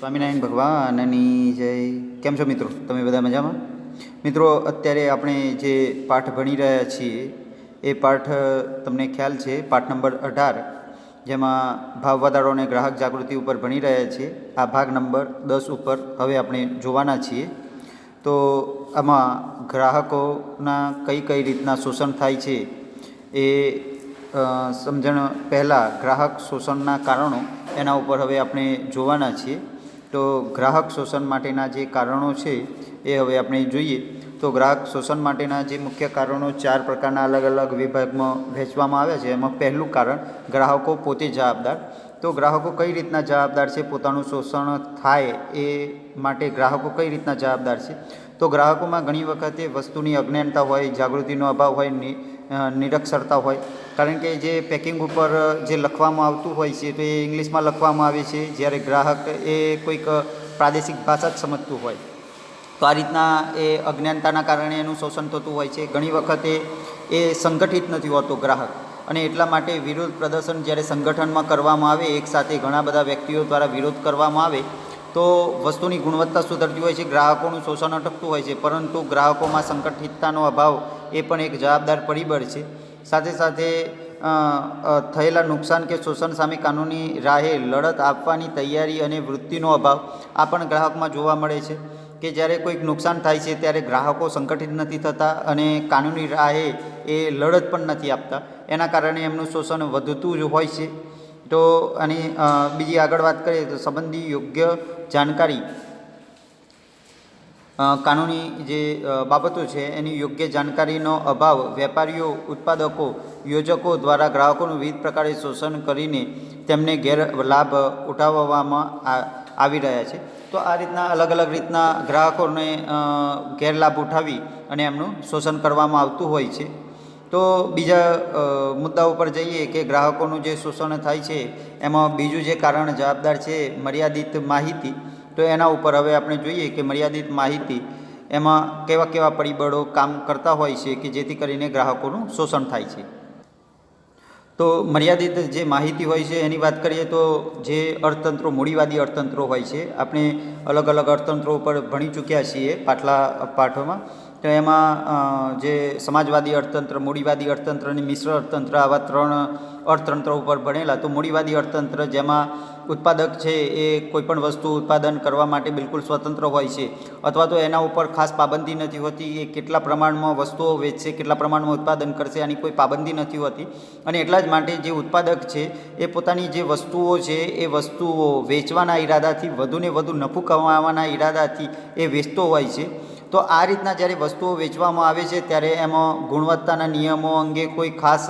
સ્વામિનારાયણ ભગવાનની જય. કેમ છો મિત્રો? તમે બધા મજામાં? મિત્રો, અત્યારે આપણે જે પાઠ ભણી રહ્યા છીએ, એ પાઠ તમને ખ્યાલ છે, પાઠ નંબર અઢાર, જેમાં ભાવ વધારો અને ગ્રાહક જાગૃતિ ઉપર ભણી રહ્યા છીએ. આ ભાગ નંબર દસ ઉપર હવે આપણે જોવાના છીએ. તો આમાં ગ્રાહકોના કઈ કઈ રીતના શોષણ થાય છે, એ સમજણ પહેલાં ગ્રાહક શોષણના કારણો એના ઉપર હવે આપણે જોવાના છીએ. તો ગ્રાહક શોષણ માટેના જે કારણો છે એ હવે આપણે જોઈએ. તો ગ્રાહક શોષણ માટેના જે મુખ્ય કારણો ચાર પ્રકારના અલગ અલગ વિભાગમાં વહેંચવામાં આવ્યા છે. એમાં પહેલું કારણ, ગ્રાહકો પોતે જવાબદાર. તો ગ્રાહકો કઈ રીતના જવાબદાર છે? પોતાનું શોષણ થાય એ માટે ગ્રાહકો કઈ રીતના જવાબદાર છે? તો ગ્રાહકોમાં ઘણી વખતે વસ્તુની અજ્ઞાનતા હોય, જાગૃતિનો અભાવ હોય નિરક્ષરતા હોય. કારણ કે જે પેકિંગ ઉપર જે લખવામાં આવતું હોય છે, તો એ ઇંગ્લિશમાં લખવામાં આવે છે, જ્યારે ગ્રાહક એ કોઈક પ્રાદેશિક ભાષા જ સમજતું હોય. તો આ રીતના એ અજ્ઞાનતાના કારણે એનું શોષણ થતું હોય છે. ઘણી વખતે એ સંગઠિત નથી હોતો ગ્રાહક. અને એટલા માટે વિરોધ પ્રદર્શન જ્યારે સંગઠનમાં કરવામાં આવે એકસાથે ઘણા બધા વ્યક્તિઓ દ્વારા વિરોધ કરવામાં આવે, તો વસ્તુની ગુણવત્તા સુધરતી હોય છે, ગ્રાહકોનું શોષણ અટકતું હોય છે. પરંતુ ગ્રાહકોમાં સંગઠિતતાનો અભાવ એ પણ એક જવાબદાર પરિબળ છે. સાથે સાથે થયેલા નુકસાન કે શોષણ સામે કાનૂની રાહે લડત આપવાની તૈયારી અને વૃત્તિનો અભાવ આ પણ ગ્રાહકમાં જોવા મળે છે કે જ્યારે કોઈક નુકસાન થાય છે ત્યારે ગ્રાહકો સંગઠિત નથી થતા અને કાનૂની રાહે એ લડત પણ નથી આપતા. એના કારણે એમનું શોષણ વધતું જ હોય છે. તો અને બીજી આગળ વાત કરીએ તો સંબંધી યોગ્ય જાણકારી કાનૂની જે બાબતો છે, એની યોગ્ય જાણકારીનો અભાવ વેપારીઓ, ઉત્પાદકો, યોજકો દ્વારા ગ્રાહકોનું વિવિધ પ્રકારે શોષણ કરીને તેમને ગેરલાભ ઉઠાવવામાં આવી રહ્યા છે. તો આ રીતના અલગ અલગ રીતના ગ્રાહકોને ગેરલાભ ઉઠાવી અને એમનું શોષણ કરવામાં આવતું હોય છે. તો બીજા મુદ્દાઓ પર જઈએ કે ગ્રાહકોનું જે શોષણ થાય છે, એમાં બીજું જે કારણ જવાબદાર છે, મર્યાદિત માહિતી. તો એના ઉપર હવે આપણે જોઈએ કે મર્યાદિત માહિતી એમાં કેવા કેવા પરિબળો કામ કરતા હોય છે કે જેથી કરીને ગ્રાહકોનું શોષણ થાય છે. તો મર્યાદિત જે માહિતી હોય છે, એની વાત કરીએ તો જે અર્થતંત્રો, મૂડીવાદી અર્થતંત્રો હોય છે, આપણે અલગ અલગ અર્થતંત્રો ઉપર ભણી ચૂક્યા છીએ પાછલા પાઠોમાં. તો એમાં જે સમાજવાદી અર્થતંત્ર, મૂડીવાદી અર્થતંત્ર અને મિશ્ર અર્થતંત્ર, આવા ત્રણ અર્થતંત્રો ઉપર ભણેલા. તો મૂડીવાદી અર્થતંત્ર જેમાં ઉત્પાદક છે એ કોઈપણ વસ્તુ ઉત્પાદન કરવા માટે બિલકુલ સ્વતંત્ર હોય છે અથવા તો એના ઉપર ખાસ પાબંદી નથી હોતી, એ કેટલા પ્રમાણમાં વસ્તુઓ વેચશે, કેટલા પ્રમાણમાં ઉત્પાદન કરશે આની કોઈ પાબંદી નથી હોતી. અને એટલા જ માટે જે ઉત્પાદક છે એ પોતાની જે વસ્તુઓ છે એ વસ્તુઓ વેચવાના ઈરાદાથી, વધુને વધુ નફો કમાવાના ઈરાદાથી એ વેચતો હોય છે. તો આ રીતના જ્યારે વસ્તુઓ વેચવામાં આવે છે ત્યારે એમાં ગુણવત્તાના નિયમો અંગે કોઈ ખાસ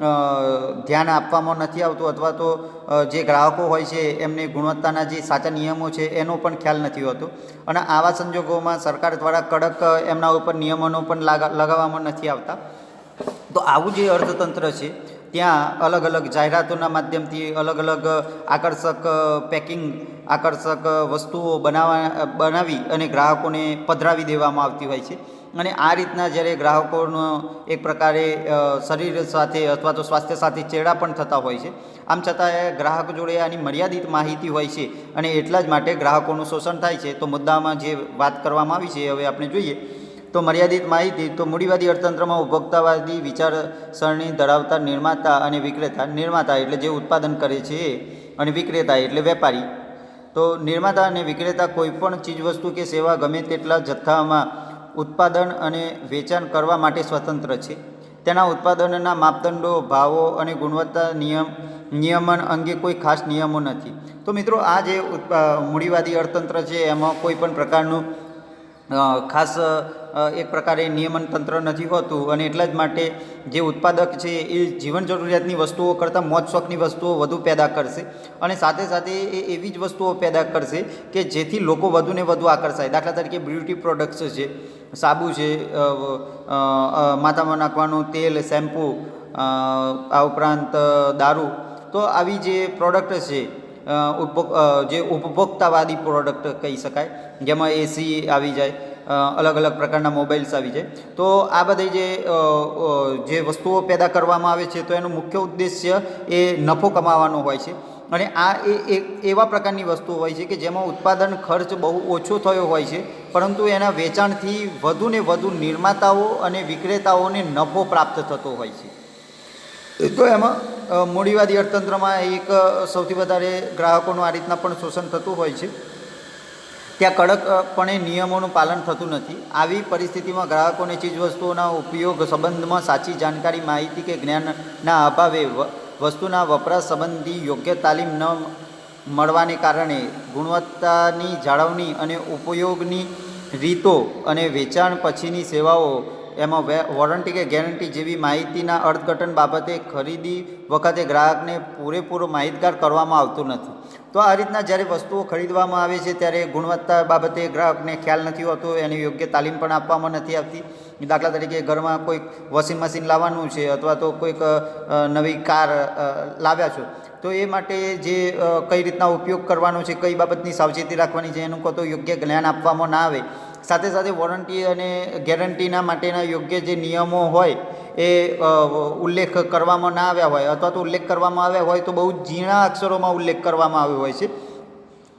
ધ્યાન આપવામાં નથી આવતું અથવા તો જે ગ્રાહકો હોય છે, એમની ગુણવત્તાના જે સાચા નિયમો છે, એનો પણ ખ્યાલ નથી હોતો. અને આવા સંજોગોમાં સરકાર દ્વારા કડક, એમના ઉપર નિયમોનો પણ લાગા, લગાવવામાં નથી આવતા. તો આવું જે અર્થતંત્ર છે, ત્યાં અલગ અલગ જાહેરાતોના માધ્યમથી અલગ અલગ આકર્ષક પેકિંગ, આકર્ષક વસ્તુઓ બનાવવા બનાવી અને ગ્રાહકોને પધરાવી દેવામાં આવતી હોય છે. અને આ રીતના જ્યારે ગ્રાહકોનો એક પ્રકારે શરીર સાથે અથવા તો સ્વાસ્થ્ય સાથે ચેડા પણ થતા હોય છે. આમ છતાં ગ્રાહક જોડે આની મર્યાદિત માહિતી હોય છે અને એટલા જ માટે ગ્રાહકોનું શોષણ થાય છે. તો મુદ્દામાં જે વાત કરવામાં આવી છે હવે આપણે જોઈએ. તો મર્યાદિત માહિતી, તો મૂડીવાદી અર્થતંત્રમાં ઉપભોક્તાવાદી વિચારસરણી ધરાવતા નિર્માતા અને વિક્રેતા, નિર્માતા એટલે જે ઉત્પાદન કરે છે અને વિક્રેતા એટલે વેપારી. તો નિર્માતા અને વિક્રેતા કોઈપણ ચીજવસ્તુ કે સેવા ગમે તેટલા જથ્થામાં ઉત્પાદન અને વેચાણ કરવા માટે સ્વતંત્ર છે. તેના ઉત્પાદનના માપદંડો, ભાવો અને ગુણવત્તા નિયમ, નિયમન અંગે કોઈ ખાસ નિયમો નથી. તો મિત્રો, આ જે મૂડીવાદી અર્થતંત્ર છે, એમાં કોઈ પણ પ્રકારનું ખાસ એક પ્રકારે નિયમન તંત્ર નથી હોતું. અને એટલા જ માટે જે ઉત્પાદક છે, એ જીવન જરૂરિયાતની વસ્તુઓ કરતાં મોજ શોખની વસ્તુઓ વધુ પેદા કરશે. અને સાથે સાથે એ એવી જ વસ્તુઓ પેદા કરશે કે જેથી લોકો વધુને વધુ આકર્ષાય. દાખલા તરીકે બ્યુટી પ્રોડક્ટ્સ છે સાબુ છે માથામાં નાખવાનું તેલ, શેમ્પૂ આ ઉપરાંત દારૂ. તો આવી જે પ્રોડક્ટ છે જે ઉપભોક્તાવાદી પ્રોડક્ટ કહી શકાય, જેમાં એસી આવી જાય અલગ અલગ પ્રકારના મોબાઈલ્સ આવી જાય. તો આ બધી જે જે વસ્તુઓ પેદા કરવામાં આવે છે, તો એનો મુખ્ય ઉદ્દેશ્ય એ નફો કમાવાનો હોય છે. અને આ એ એક એવા પ્રકારની વસ્તુ હોય છે કે જેમાં ઉત્પાદન ખર્ચ બહુ ઓછો થયો હોય છે, પરંતુ એના વેચાણથી વધુ ને વધુ નિર્માતાઓ અને વિક્રેતાઓને નફો પ્રાપ્ત થતો હોય છે. તો એમાં મૂડીવાદી અર્થતંત્રમાં એક સૌથી વધારે ગ્રાહકોનું આ રીતના પણ શોષણ થતું હોય છે. ત્યાં કડકપણે નિયમોનું પાલન થતું નથી. આવી પરિસ્થિતિમાં ગ્રાહકોને ચીજવસ્તુઓના ઉપયોગ સંબંધમાં સાચી જાણકારી, માહિતી કે જ્ઞાનના અભાવે વસ્તુના વપરાશ સંબંધી યોગ્ય તાલીમ ન મળવાને કારણે ગુણવત્તાની જાળવણી અને ઉપયોગની રીતો અને વેચાણ પછીની સેવાઓ એમાં વે- વોરંટી કે ગેરંટી જેવી માહિતીના અર્થઘટન બાબતે ખરીદી વખતે ગ્રાહકને પૂરેપૂરો માહિતગાર કરવામાં આવતું નથી. તો આ રીતના જ્યારે વસ્તુઓ ખરીદવામાં આવે છે, ત્યારે ગુણવત્તા બાબતે ગ્રાહકને ખ્યાલ નથી હોતો, એની યોગ્ય તાલીમ પણ આપવામાં નથી આવતી. દાખલા તરીકે ઘરમાં કોઈક વોશિંગ મશીન લાવવાનું છે અથવા તો કોઈક નવી કાર લાવ્યા છો, તો એ માટે જે કઈ રીતના ઉપયોગ કરવાનો છે, કઈ બાબતની સાવચેતી રાખવાની છે, એનું તો યોગ્ય જ્ઞાન આપવામાં ના આવે. સાથે સાથે વોરંટી અને ગેરંટીના માટેના યોગ્ય જે નિયમો હોય એ ઉલ્લેખ કરવામાં ના આવ્યા હોય અથવા તો ઉલ્લેખ કરવામાં આવ્યા હોય તો બહુ ઝીણા અક્ષરોમાં ઉલ્લેખ કરવામાં આવ્યો હોય છે.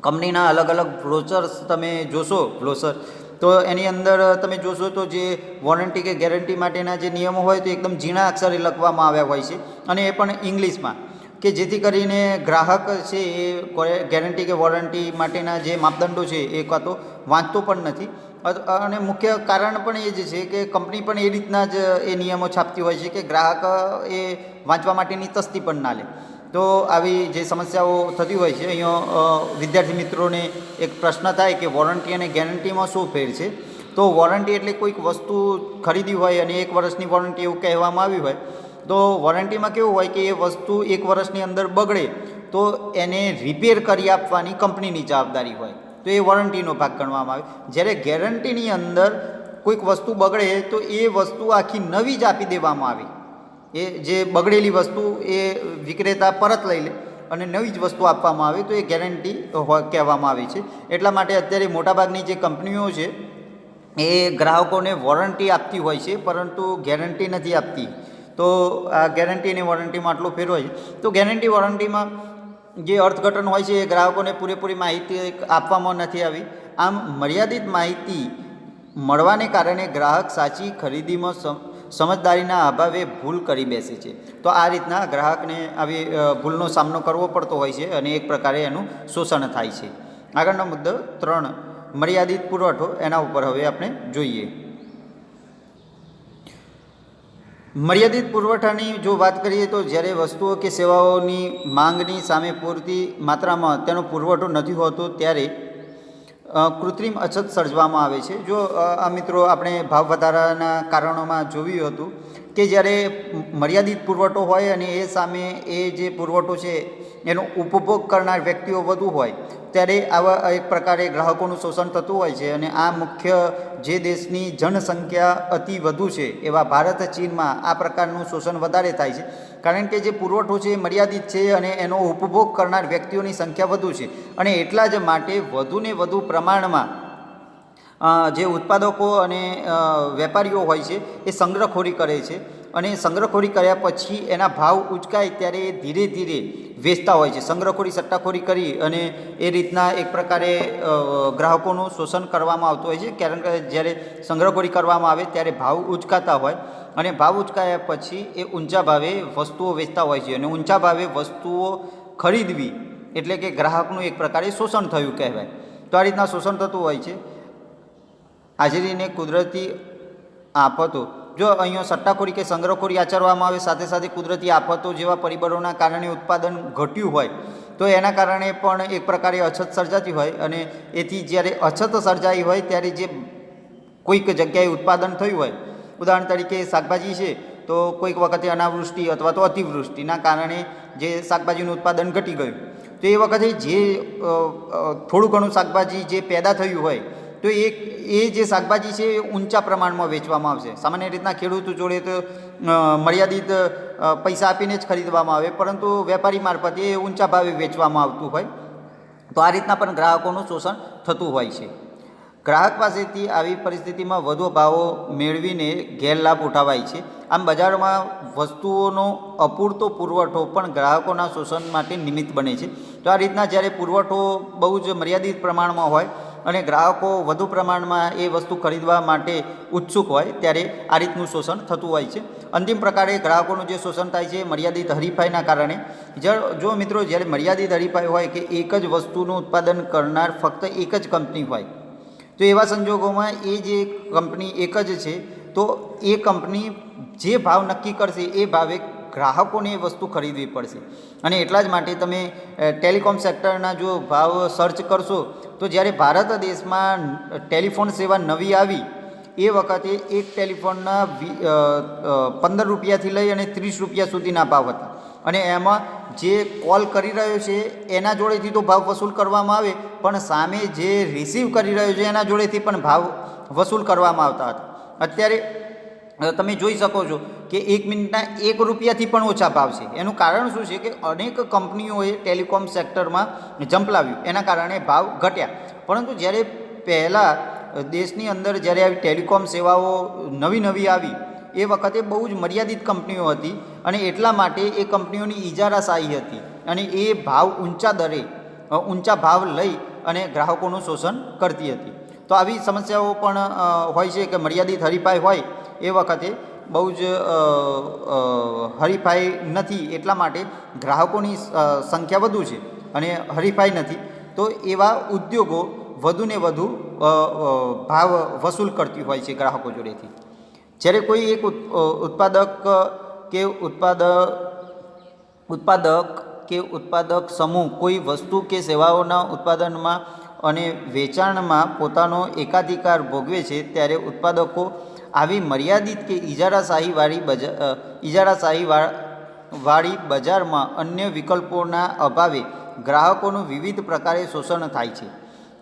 કંપનીના અલગ અલગ બ્રોચર્સ તમે જોશો બ્રોચર તો એની અંદર તમે જોશો તો જે વોરંટી કે ગેરંટી માટેના જે નિયમો હોય તો એકદમ ઝીણા અક્ષરે લખવામાં આવ્યા હોય છે. અને એ પણ ઇંગ્લિશમાં, કે જેથી કરીને ગ્રાહક છે એ ગેરંટી કે વોરંટી માટેના જે માપદંડો છે એ કાં તો વાંચતો પણ નથી. અને મુખ્ય કારણ પણ એ જ છે કે કંપની પણ એ રીતના જ એ નિયમો છાપતી હોય છે કે ગ્રાહક, એ વાંચવા માટેની તસ્તી પણ ના લે. તો આવી જે સમસ્યાઓ થતી હોય છે, અહીંયા વિદ્યાર્થી મિત્રોને એક પ્રશ્ન થાય કે વોરંટી અને ગેરંટીમાં શું ફેર છે? તો વોરંટી એટલે કોઈક વસ્તુ ખરીદી હોય અને એક વર્ષની વોરંટી એવું કહેવામાં આવ્યું હોય, તો વોરંટીમાં કેવું હોય કે એ વસ્તુ એક વર્ષની અંદર બગડે, તો એને રિપેર કરી આપવાની કંપનીની જવાબદારી હોય. તો એ વોરંટીનો ભાગ ગણવામાં આવે. જ્યારે ગેરંટીની અંદર કોઈક વસ્તુ બગડે, તો એ વસ્તુ આખી નવી જ આપી દેવામાં આવે. એ જે બગડેલી વસ્તુ એ વિક્રેતા પરત લઈ લે અને નવી જ વસ્તુ આપવામાં આવે, તો એ ગેરંટી કહેવામાં આવે છે. એટલા માટે અત્યારે મોટાભાગની જે કંપનીઓ છે, એ ગ્રાહકોને વોરંટી આપતી હોય છે, પરંતુ ગેરંટી નથી આપતી. તો આ ગેરંટી અને વોરંટીમાં આટલો ફેર હોય તો ગેરંટી વોરંટીમાં જે અર્થઘટન હોય છે એ ગ્રાહકોને પૂરેપૂરી માહિતી આપવામાં નથી આવી. આમ મર્યાદિત માહિતી મળવાને કારણે ગ્રાહક સાચી ખરીદીમાં સમ, સમજદારીના અભાવે ભૂલ કરી બેસે છે. તો આ રીતના ગ્રાહકને આવી ભૂલનો સામનો કરવો પડતો હોય છે અને એક પ્રકારે એનું શોષણ થાય છે. આગળનો મુદ્દો ત્રણ, મર્યાદિત પુરવઠો એના ઉપર હવે આપણે જોઈએ. મર્યાદિત પુરવઠાની જો વાત કરીએ તો જ્યારે વસ્તુઓ કે સેવાઓની માંગની સામે પૂરતી માત્રામાં તેનો પુરવઠો નથી હોતો ત્યારે કૃત્રિમ અછત સર્જવામાં આવે છે. જો આ મિત્રો આપણે ભાવ વધારાના કારણોમાં જોયું હતું કે જ્યારે મર્યાદિત પુરવઠો હોય અને એ સામે એ જે પુરવઠો છે, એનો ઉપભોગ કરનાર વ્યક્તિઓ વધુ હોય, ત્યારે આવા એક પ્રકારે ગ્રાહકોનું શોષણ થતું હોય છે અને આ મુખ્ય જે દેશની જનસંખ્યા અતિ વધુ છે, એવા ભારત ચીનમાં આ પ્રકારનું શોષણ વધારે થાય છે. કારણ કે જે પુરવઠો છે એ મર્યાદિત છે અને એનો ઉપભોગ કરનાર વ્યક્તિઓની સંખ્યા વધુ છે અને એટલા જ માટે વધુને વધુ પ્રમાણમાં જે ઉત્પાદકો અને વેપારીઓ હોય છે, એ સંગ્રહખોરી કરે છે. અને સંગ્રહખોરી કર્યા પછી એના ભાવ ઉચકાય ત્યારે એ ધીરે ધીરે વેચતા હોય છે. સંગ્રહખોરી, સટ્ટાખોરી કરી અને એ રીતના એક પ્રકારે ગ્રાહકોનું શોષણ કરવામાં આવતું હોય છે. કારણ કે જ્યારે સંગ્રહખોરી કરવામાં આવે ત્યારે ભાવ ઉચકાતા હોય અને ભાવ ઉચકાયા પછી એ ઊંચા ભાવે વસ્તુઓ વેચતા હોય છે. અને ઊંચા ભાવે વસ્તુઓ ખરીદવી એટલે કે ગ્રાહકનું એક પ્રકારે શોષણ થયું કહેવાય. તો આ રીતના શોષણ થતું હોય છે. હાજરીને કુદરતી આફતો. જો અહીંયા સટ્ટાખોરી કે સંગ્રહખોરી આચરવામાં આવે, સાથે સાથે કુદરતી આફતો જેવા પરિબળોના કારણે ઉત્પાદન ઘટ્યું હોય, તો એના કારણે પણ એક પ્રકારે અછત સર્જાતી હોય અને એથી જ્યારે અછત સર્જાઈ હોય ત્યારે જે કોઈક જગ્યાએ ઉત્પાદન થયું હોય, ઉદાહરણ તરીકે શાકભાજી છે, તો કોઈક વખતે અનાવૃષ્ટિ અથવા તો અતિવૃષ્ટિના કારણે જે શાકભાજીનું ઉત્પાદન ઘટી ગયું. તો એ વખતે જે થોડું ઘણું શાકભાજી જે પેદા થયું હોય તો એ એ જે શાકભાજી છે એ ઊંચા પ્રમાણમાં વેચવામાં આવશે. સામાન્ય રીતના ખેડૂતો જોડે તો મર્યાદિત પૈસા આપીને જ ખરીદવામાં આવે, પરંતુ વેપારી મારફતે એ ઊંચા ભાવે વેચવામાં આવતું હોય. તો આ રીતના પણ ગ્રાહકોનું શોષણ થતું હોય છે. ગ્રાહક પાસેથી આવી પરિસ્થિતિમાં વધુ ભાવો મેળવીને ગેરલાભ ઉઠાવાય છે. આમ બજારમાં વસ્તુઓનો અપૂરતો પુરવઠો પણ ગ્રાહકોના શોષણ માટે નિમિત્ત બને છે. તો આ રીતના જ્યારે પુરવઠો બહુ જ મર્યાદિત પ્રમાણમાં હોય અને ગ્રાહકો વધુ પ્રમાણમાં એ વસ્તુ ખરીદવા માટે ઉત્સુક હોય ત્યારે આ રીતનું શોષણ થતું હોય છે. અંતિમ પ્રકારે ગ્રાહકોનું જે શોષણ થાય છે મર્યાદિત હરીફાઈના કારણે. જ મિત્રો જ્યારે મર્યાદિત હરીફાઈ હોય કે એક જ વસ્તુનું ઉત્પાદન કરનાર ફક્ત એક જ કંપની હોય, તો એવા સંજોગોમાં એ જે કંપની એક જ છે, તો એ કંપની જે ભાવ નક્કી કરશે એ ભાવે ગ્રાહકોને એ વસ્તુ ખરીદવી પડશે. અને એટલા જ માટે તમે ટેલિકોમ સેક્ટરના જો ભાવ સર્ચ કરશો, તો જ્યારે ભારત દેશમાં ટેલિફોન સેવા નવી આવી, એ વખતે એક ટેલિફોનના પંદર રૂપિયાથી લઈ અને ત્રીસ રૂપિયા સુધીના ભાવ હતા. અને એમાં જે કોલ કરી રહ્યો છે, એના જોડેથી તો ભાવ વસૂલ કરવામાં આવે, પણ સામે જે રિસીવ કરી રહ્યો છે, એના જોડેથી પણ ભાવ વસૂલ કરવામાં આવતા હતા. અત્યારે તમે જોઈ શકો છો કે એક મિનિટના એક રૂપિયાથી પણ ઓછા ભાવ છે એનું કારણ શું છે કે અનેક કંપનીઓએ ટેલિકોમ સેક્ટરમાં જંપલાવ્યું એના કારણે ભાવ ઘટ્યા. પરંતુ જ્યારે પહેલાં દેશની અંદર જ્યારે આવી ટેલિકોમ સેવાઓ નવી નવી આવી, એ વખતે બહુ જ મર્યાદિત કંપનીઓ હતી અને એટલા માટે એ કંપનીઓની ઇજારાશાહી હતી અને એ ભાવ ઊંચા દરે ઊંચા ભાવ લઈ અને ગ્રાહકોનું શોષણ કરતી હતી. તો આવી સમસ્યાઓ પણ હોય છે કે મર્યાદિત હરીફાઈ હોય એ વખતે બહુ જ હરીફાઈ નથી એટલા માટે ગ્રાહકોની સંખ્યા વધુ છે અને હરીફાઈ નથી. તો એવા ઉદ્યોગો વધુને વધુ ભાવ વસૂલ કરતી હોય છે ગ્રાહકો જોડેથી. જ્યારે કોઈ એક ઉત્પાદક કે ઉત્પાદક ઉત્પાદક કે ઉત્પાદક સમૂહ કોઈ વસ્તુ કે સેવાઓના ઉત્પાદનમાં અને વેચાણમાં પોતાનો એકાધિકાર ભોગવે છે, ત્યારે ઉત્પાદકો આવી મર્યાદિત કે ઇજારાશાહીવાળી બજાર ઇજારાશાહી વાળી બજારમાં અન્ય વિકલ્પોના અભાવે ગ્રાહકોનું વિવિધ પ્રકારે શોષણ થાય છે.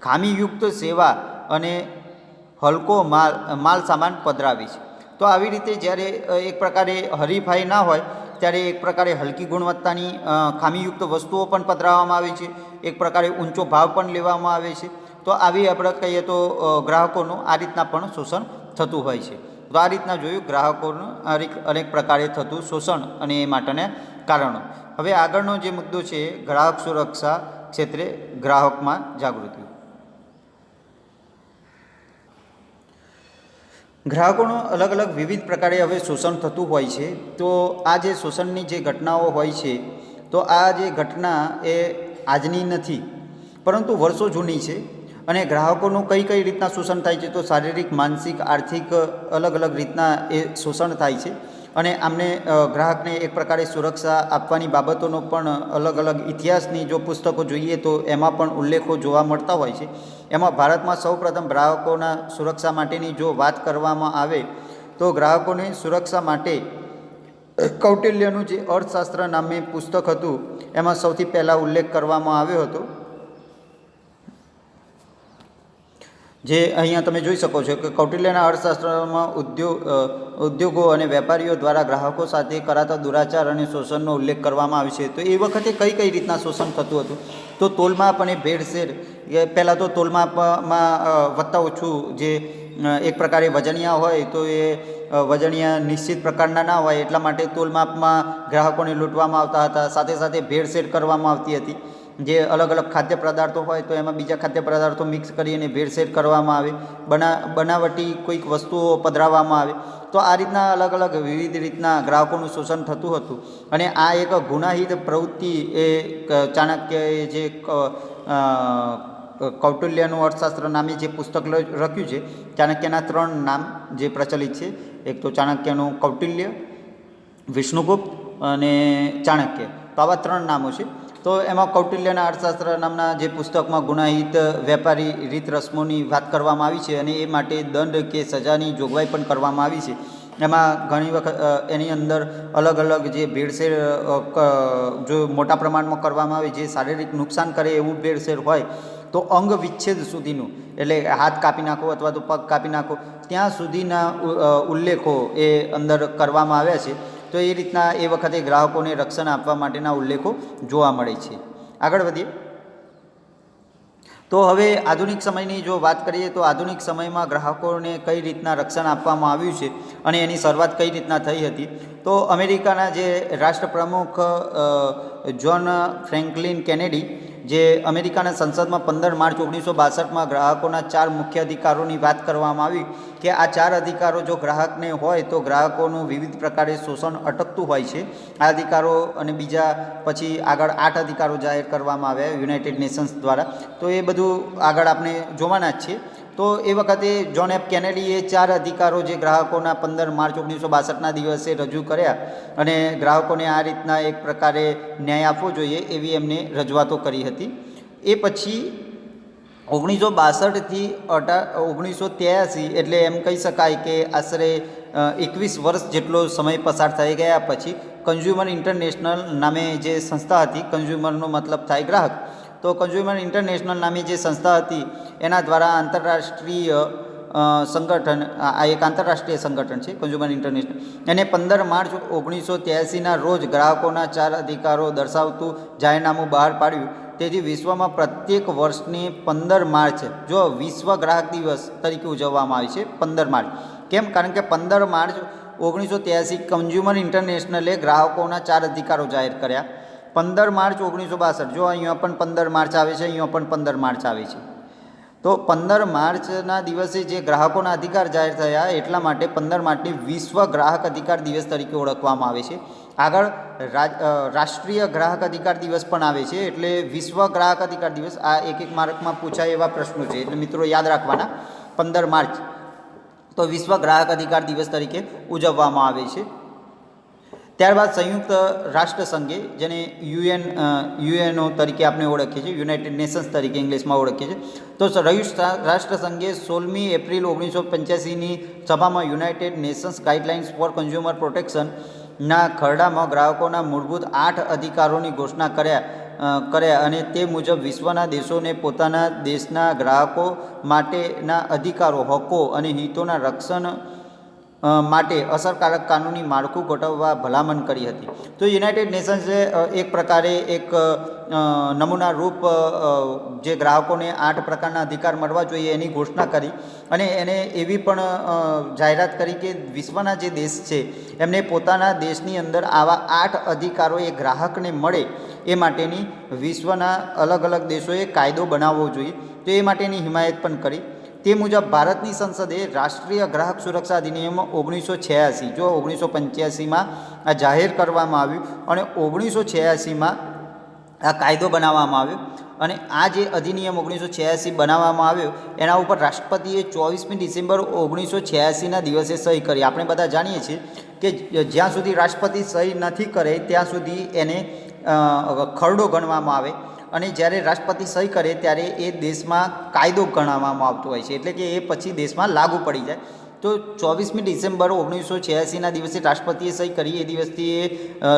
ખામીયુક્ત સેવા અને હલકો માલ માલ સામાન પધરાવે છે. તો આવી રીતે જ્યારે એક પ્રકારે હરીફાઈ ના હોય, ત્યારે એક પ્રકારે હલકી ગુણવત્તાની ખામીયુક્ત વસ્તુઓ પણ પધરાવવામાં આવે છે. એક પ્રકારે ઊંચો ભાવ પણ લેવામાં આવે છે. તો આવી આપણે કહીએ તો ગ્રાહકોનું આ રીતના પણ શોષણ થતું હોય છે. તો આ રીતના જોયું ગ્રાહકોનું અનેક અનેક પ્રકારે થતું શોષણ અને એ માટેના કારણો. હવે આગળનો જે મુદ્દો છે, ગ્રાહક સુરક્ષા ક્ષેત્રે ગ્રાહકમાં જાગૃતિ. ગ્રાહકોનું અલગ અલગ વિવિધ પ્રકારે હવે શોષણ થતું હોય છે. તો આ જે શોષણની જે ઘટનાઓ હોય છે, તો આ જે ઘટના એ આજની નથી, પરંતુ વર્ષો જૂની છે. અને ગ્રાહકોનું કઈ કઈ રીતના શોષણ થાય છે તો શારીરિક, માનસિક, આર્થિક અલગ અલગ રીતના એ શોષણ થાય છે. અને આમને ગ્રાહકને એક પ્રકારે સુરક્ષા આપવાની બાબતોનો પણ અલગ અલગ ઇતિહાસની જો પુસ્તકો જોઈએ તો એમાં પણ ઉલ્લેખો જોવા મળતા હોય છે. એમાં ભારતમાં સૌપ્રથમ ગ્રાહકોના સુરક્ષા માટેની જો વાત કરવામાં આવે તો ગ્રાહકોને સુરક્ષા માટે કૌટિલ્યનું જે અર્થશાસ્ત્ર નામે પુસ્તક હતું, એમાં સૌથી પહેલાં ઉલ્લેખ કરવામાં આવ્યો હતો. જે અહીંયા તમે જોઈ શકો છો કે કૌટિલ્યના અર્થશાસ્ત્રમાં ઉદ્યોગ ઉદ્યોગો અને વેપારીઓ દ્વારા ગ્રાહકો સાથે કરાતા દુરાચાર અને શોષણનો ઉલ્લેખ કરવામાં આવે છે. તો એ વખતે કઈ કઈ રીતના શોષણ થતું હતું? તો તોલમાપ અને ભેળસેળ પહેલાં તો તોલમાપમાં વત્તા ઓછું જે એક પ્રકારે વજનિયા હોય તો એ વજનિયા નિશ્ચિત પ્રકારના ના હોય એટલા માટે તોલમાપમાં ગ્રાહકોને લૂંટવામાં આવતા હતા. સાથે સાથે ભેળસેળ કરવામાં આવતી હતી. જે અલગ અલગ ખાદ્ય પદાર્થો હોય તો એમાં બીજા ખાદ્ય પદાર્થો મિક્સ કરીને ભેળસેળ કરવામાં આવે, બના, બનાવટી કોઈક વસ્તુઓ પધરાવવામાં આવે, તો આ રીતના અલગ અલગ વિવિધ રીતના ગ્રાહકોનું શોષણ થતું હતું. અને આ એક ગુનાહિત પ્રવૃત્તિ એ ચાણક્યએ જે કૌટિલ્યનું અર્થશાસ્ત્ર નામે જે પુસ્તક લખ્યું છે, ચાણક્યના ત્રણ નામ જે પ્રચલિત છે, એક તો ચાણક્યનું કૌટિલ્ય, વિષ્ણુગુપ્ત અને ચાણક્ય. તો આવા ત્રણ નામો છે. તો એમાં કૌટિલ્યના અર્થશાસ્ત્ર નામના જે પુસ્તકમાં ગુનાહિત વેપારી રીત રસમોની વાત કરવામાં આવી છે અને એ માટે દંડ કે સજાની જોગવાઈ પણ કરવામાં આવી છે. એમાં ઘણી વખત એની અંદર અલગ અલગ જે ભેળસેળ જો મોટા પ્રમાણમાં કરવામાં આવે, જે શારીરિક નુકસાન કરે એવું ભેળસેળ હોય, તો અંગ વિચ્છેદ સુધીનું, એટલે હાથ કાપી નાખો અથવા તો પગ કાપી નાખો, ત્યાં સુધીના ઉલ્લેખો એ અંદર કરવામાં આવ્યા છે. તો એ રીતના એ વખતે ગ્રાહકોને રક્ષણ આપવા માટેના ઉલ્લેખો જોવા મળે છે. આગળ વધીએ. તો હવે આધુનિક સમયની જો વાત કરીએ તો આધુનિક સમયમાં ગ્રાહકોને કઈ રીતના રક્ષણ આપવામાં આવ્યું છે અને એની શરૂઆત કઈ રીતના થઈ હતી? તો અમેરિકાના જે રાષ્ટ્રપ્રમુખ જ્હોન ફ્રેન્કલિન કેનેડી જે અમેરિકાના સંસદમાં પંદર માર્ચ ઓગણીસો બાસઠમાં ગ્રાહકોના ચાર મુખ્ય અધિકારોની વાત કરવામાં આવી કે આ ચાર અધિકારો જો ગ્રાહકને હોય તો ગ્રાહકોનું વિવિધ પ્રકારે શોષણ અટકતું હોય છે. આ અધિકારો અને બીજા પછી આગળ આઠ અધિકારો જાહેર કરવામાં આવ્યા યુનાઇટેડ નેશન્સ દ્વારા. તો એ બધું આગળ આપણે જોવાના જ છીએ. તો એ વખતે જોન એફ કેનેડીએ ચાર અધિકારો જે ગ્રાહકોના પંદર માર્ચ ઓગણીસો બાસઠના દિવસે રજૂ કર્યા અને ગ્રાહકોને આ રીતના એક પ્રકારે ન્યાય આપવો જોઈએ એવી એમને રજૂઆતો કરી હતી. એ પછી ઓગણીસો બાસઠથી અઢાર ઓગણીસો ત્યાસી એટલે એમ કહી શકાય કે આશરે એકવીસ વર્ષ જેટલો સમય પસાર થઈ ગયા પછી કન્ઝ્યુમર ઇન્ટરનેશનલ નામે જે સંસ્થા હતી કન્ઝ્યુમરનો મતલબ થાય ગ્રાહક. તો કન્ઝ્યુમર ઇન્ટરનેશનલ નામની જે સંસ્થા હતી, એના દ્વારા આંતરરાષ્ટ્રીય સંગઠન, આ એક આંતરરાષ્ટ્રીય સંગઠન છે કન્ઝ્યુમર ઇન્ટરનેશનલ એને પંદર માર્ચ ઓગણીસો ત્યાસીના રોજ ગ્રાહકોના ચાર અધિકારો દર્શાવતું જાહેરનામું બહાર પાડ્યું. તેથી વિશ્વમાં પ્રત્યેક વર્ષની પંદર માર્ચ, જો વિશ્વ ગ્રાહક દિવસ તરીકે ઉજવવામાં આવે છે, પંદર માર્ચ. કેમ? કારણ કે પંદર માર્ચ ઓગણીસો ત્યાસી કન્ઝ્યુમર ઇન્ટરનેશનલે ગ્રાહકોના ચાર અધિકારો જાહેર કર્યા. પંદર માર્ચ ઓગણીસો બાસઠ. જો અહીંયા પણ પંદર માર્ચ આવે છે, અહીંયા પણ પંદર માર્ચ આવે છે. તો પંદર માર્ચના દિવસે જે ગ્રાહકોના અધિકાર જાહેર થયા એટલા માટે પંદર માર્ચની વિશ્વ ગ્રાહક અધિકાર દિવસ તરીકે ઓળખવામાં આવે છે. આગળ રાષ્ટ્રીય ગ્રાહક અધિકાર દિવસ પણ આવે છે, એટલે વિશ્વ ગ્રાહક અધિકાર દિવસ આ એક એક માર્કમાં પૂછાય એવા પ્રશ્નો છે. એટલે મિત્રો યાદ રાખવાના, પંદર માર્ચ તો વિશ્વ ગ્રાહક અધિકાર દિવસ તરીકે ઉજવવામાં આવે છે. ત્યારબાદ સંયુક્ત રાષ્ટ્ર સંઘે જેને યુએન યુએનઓ તરીકે આપણે ઓળખીએ છીએ, યુનાઇટેડ નેશન્સ તરીકે ઇંગ્લિશમાં ઓળખીએ છીએ. તો રાષ્ટ્રસંઘે રાષ્ટ્ર સંઘે સોળમી એપ્રિલ ઓગણીસો પંચ્યાસીની સભામાં United Nations guidelines for consumer પ્રોટેક્શનના ખરડામાં ગ્રાહકોના મૂળભૂત આઠ અધિકારોની ઘોષણા કર્યા કર્યા અને તે મુજબ વિશ્વના દેશોને પોતાના દેશના ગ્રાહકો માટેના અધિકારો, હકો અને હિતોના રક્ષણ માટે અસરકારક કાનૂની માળખું ગોઠવવા ભલામણ કરી હતી. તો યુનાઇટેડ નેશન્સે એક પ્રકારે એક નમૂના રૂપ જે ગ્રાહકોને આઠ પ્રકારના અધિકાર મળવા જોઈએ એની ઘોષણા કરી અને એને એવી પણ જાહેરાત કરી કે વિશ્વના જે દેશ છે, એમને પોતાના દેશની અંદર આવા આઠ અધિકારો એ ગ્રાહકને મળે એ માટેની વિશ્વના અલગ અલગ દેશોએ કાયદો બનાવવો જોઈએ. તો એ માટેની હિમાયત પણ કરી. તે મુજબ ભારતની સંસદે રાષ્ટ્રીય ગ્રાહક સુરક્ષા અધિનિયમ ઓગણીસો છ્યાસી, જો ઓગણીસો પંચ્યાસીમાં આ જાહેર કરવામાં આવ્યું અને ઓગણીસો છ્યાસીમાં આ કાયદો બનાવવામાં આવ્યો અને આ જે અધિનિયમ ઓગણીસો છ્યાસી બનાવવામાં આવ્યો, એના ઉપર રાષ્ટ્રપતિએ ચોવીસમી ડિસેમ્બર ઓગણીસો છ્યાસીના દિવસે સહી કરી. આપણે બધા જાણીએ છીએ કે જ્યાં સુધી રાષ્ટ્રપતિ સહી નથી કરે, ત્યાં સુધી એને ખરડો ગણવામાં આવે. અને જ્યારે રાષ્ટ્રપતિ સહી કરે ત્યારે એ દેશમાં કાયદો ગણાવવામાં આવતો હોય છે. એટલે કે એ પછી દેશમાં લાગુ પડી જાય. તો ચોવીસમી ડિસેમ્બર ઓગણીસો છ્યાસીના દિવસે રાષ્ટ્રપતિએ સહી કરી. એ દિવસથી એ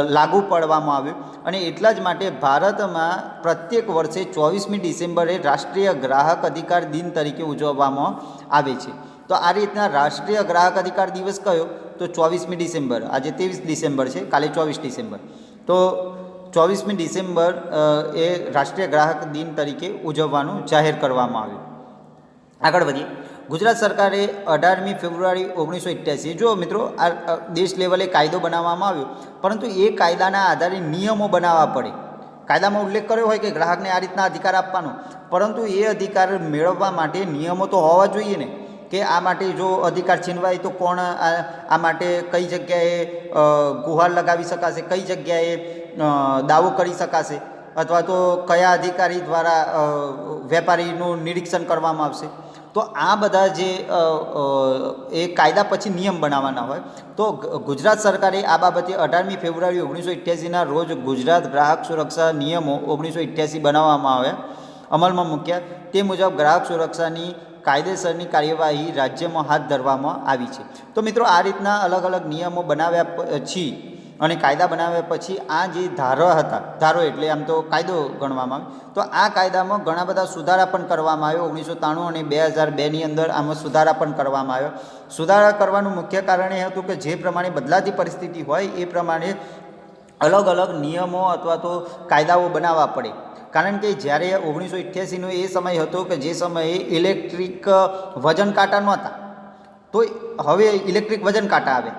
લાગુ પાડવામાં આવ્યું. અને એટલા જ માટે ભારતમાં પ્રત્યેક વર્ષે ચોવીસમી ડિસેમ્બરે રાષ્ટ્રીય ગ્રાહક અધિકાર દિન તરીકે ઉજવવામાં આવે છે. તો આ રીતના રાષ્ટ્રીય ગ્રાહક અધિકાર દિવસ કયો? તો ચોવીસમી ડિસેમ્બર. આજે ત્રેવીસ ડિસેમ્બર છે. કાલે ચોવીસ ડિસેમ્બર. તો ચોવીસમી ડિસેમ્બર એ રાષ્ટ્રીય ગ્રાહક દિન તરીકે ઉજવવાનું જાહેર કરવામાં આવ્યું. આગળ વધીએ. ગુજરાત સરકારે અઢારમી ફેબ્રુઆરી ઓગણીસો અઠ્યાસી જો મિત્રો આ દેશ લેવલે કાયદો બનાવવામાં આવ્યો, પરંતુ એ કાયદાના આધારે નિયમો બનાવવા પડે. કાયદામાં ઉલ્લેખ કર્યો હોય કે ગ્રાહકને આ રીતના અધિકાર આપવાનો, પરંતુ એ અધિકાર મેળવવા માટે નિયમો તો હોવા જોઈએ ને, કે આ માટે જો અધિકાર છીનવાય તો કોણ આ માટે કઈ જગ્યાએ ગુહાર લગાવી શકાશે, કઈ જગ્યાએ દાવો કરી શકાશે અથવા તો કયા અધિકારી દ્વારા વેપારીનું નિરીક્ષણ કરવામાં આવશે. તો આ બધા જે એ કાયદા પછી નિયમ બનાવવાના હોય, તો ગુજરાત સરકારે આ બાબતે અઢારમી ફેબ્રુઆરી ઓગણીસો ઇઠ્યાસીના રોજ ગુજરાત ગ્રાહક સુરક્ષા નિયમો ઓગણીસો ઇઠ્યાસી બનાવવામાં આવ્યા. અમલમાં મૂક્યા. તે મુજબ ગ્રાહક સુરક્ષાની કાયદેસરની કાર્યવાહી રાજ્યમાં હાથ ધરવામાં આવી છે. તો મિત્રો, આ રીતના અલગ અલગ નિયમો બનાવ્યા પછી અને કાયદા બનાવ્યા પછી આ જે ધારો હતા, ધારો એટલે આમ તો કાયદો ગણવામાં આવે, તો આ કાયદામાં ઘણા બધા સુધારા પણ કરવામાં આવ્યો. ઓગણીસો ત્રાણું અને બે હજાર બેની અંદર આમાં સુધારા પણ કરવામાં આવ્યો. સુધારા કરવાનું મુખ્ય કારણ એ હતું કે જે પ્રમાણે બદલાતી પરિસ્થિતિ હોય એ પ્રમાણે અલગ અલગ નિયમો અથવા તો કાયદાઓ બનાવવા પડે. કારણ કે જ્યારે ઓગણીસો ઇઠ્યાસીનો એ સમય હતો કે જે સમયે ઇલેક્ટ્રિક વજન કાંટા નહોતા, તો હવે ઇલેક્ટ્રિક વજન કાંટા આવે.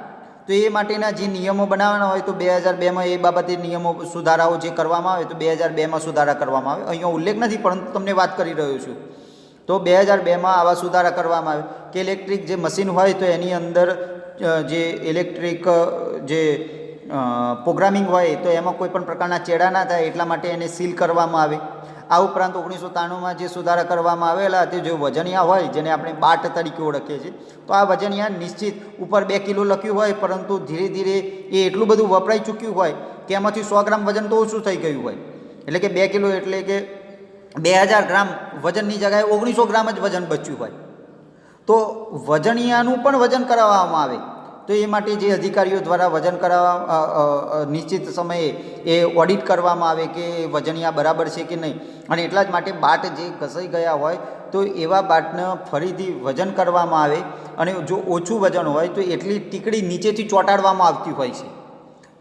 તો એ માટેના જે નિયમો બનાવવાના હોય તો બે હજાર બેમાં એ બાબતે નિયમો સુધારાઓ જે કરવામાં આવે તો બે હજાર બેમાં સુધારા કરવામાં આવે. અહીંયા ઉલ્લેખ નથી, પરંતુ તમને વાત કરી રહ્યો છું. તો બે હજાર બેમાં આવા સુધારા કરવામાં આવે કે ઇલેક્ટ્રિક જે મશીન હોય તો એની અંદર જે ઇલેક્ટ્રિક જે પ્રોગ્રામિંગ હોય તો એમાં કોઈ પણ પ્રકારના ચેડા ના થાય એટલા માટે એને સીલ કરવામાં આવે. આ ઉપરાંત ઓગણીસો ત્રાણુંમાં જે સુધારા કરવામાં આવેલા તે જે વજનિયા હોય, જેને આપણે બાટ તરીકે ઓળખીએ છીએ, તો આ વજનિયા નિશ્ચિત ઉપર બે કિલો લખ્યું હોય, પરંતુ ધીરે ધીરે એ એટલું બધું વપરાઈ ચૂક્યું હોય કે એમાંથી સો ગ્રામ વજન તો ઓછું થઈ ગયું હોય. એટલે કે બે કિલો એટલે કે બે હજાર ગ્રામ વજનની જગ્યાએ ઓગણીસો ગ્રામ જ વજન બચ્યું હોય. તો વજનિયાનું પણ વજન કરાવવામાં આવે. તો એ માટે જે અધિકારીઓ દ્વારા વજન કરાવવા નિશ્ચિત સમયે એ ઓડિટ કરવામાં આવે કે વજનિયા બરાબર છે કે નહીં. અને એટલા જ માટે બાટ જે ઘસાઈ ગયા હોય તો એવા બાટને ફરીથી વજન કરવામાં આવે અને જો ઓછું વજન હોય તો એટલી ટીકડી નીચેથી ચોંટાડવામાં આવતી હોય છે.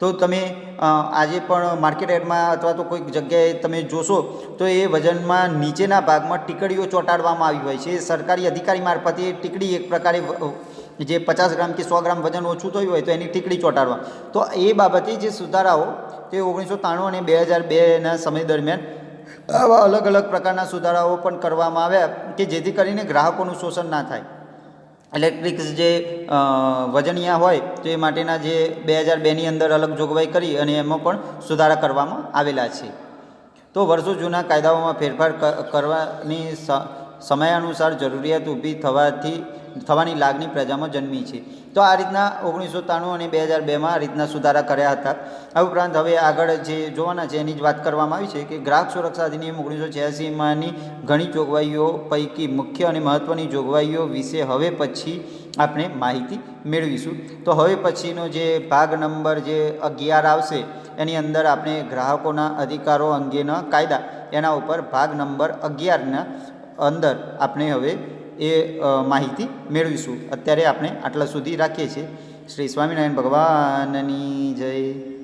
તો તમે આજે પણ માર્કેટ યાર્ડમાં અથવા તો કોઈક જગ્યાએ તમે જોશો તો એ વજનમાં નીચેના ભાગમાં ટીકડીઓ ચોંટાડવામાં આવી હોય છે. સરકારી અધિકારી મારફતે ટીકડી એક પ્રકારે જે પચાસ ગ્રામ કે સો ગ્રામ વજન ઓછું થયું હોય તો એની ટીકડી ચોંટાડવા. તો એ બાબતે જે સુધારાઓ તે ઓગણીસો ત્રાણું અને બે હજાર બેના સમય દરમિયાન આવા અલગ અલગ પ્રકારના સુધારાઓ પણ કરવામાં આવ્યા કે જેથી કરીને ગ્રાહકોનું શોષણ ના થાય. ઇલેક્ટ્રિક જે વજનિયા હોય તો એ માટેના જે બે હજાર બેની અંદર અલગ જોગવાઈ કરી અને એમાં પણ સુધારા કરવામાં આવેલા છે. તો વર્ષો જૂના કાયદાઓમાં ફેરફાર કરવાની સ- સમયાનુસાર જરૂરિયાત ઊભી થવાથી થવાની લાગણી પ્રજામાં જન્મી છે. તો આ રીતના ઓગણીસો ત્રાણું અને બે હજાર બેમાં આ રીતના સુધારા કર્યા હતા. આ ઉપરાંત હવે આગળ જે જોવાના છે એની જ વાત કરવામાં આવી છે કે ગ્રાહક સુરક્ષા અધિનિયમ ઓગણીસો છ્યાસીમાંની ઘણી જોગવાઈઓ પૈકી મુખ્ય અને મહત્ત્વની જોગવાઈઓ વિશે હવે પછી આપણે માહિતી મેળવીશું. તો હવે પછીનો જે ભાગ નંબર જે અગિયાર આવશે, એની અંદર આપણે ગ્રાહકોના અધિકારો અંગેના કાયદા, એના ઉપર ભાગ નંબર અગિયારના અંદર આપણે હવે એ માહિતી મેળવીશું. અત્યારે આપણે આટલા સુધી રાખીએ છીએ. શ્રી સ્વામિનારાયણ ભગવાનની જય.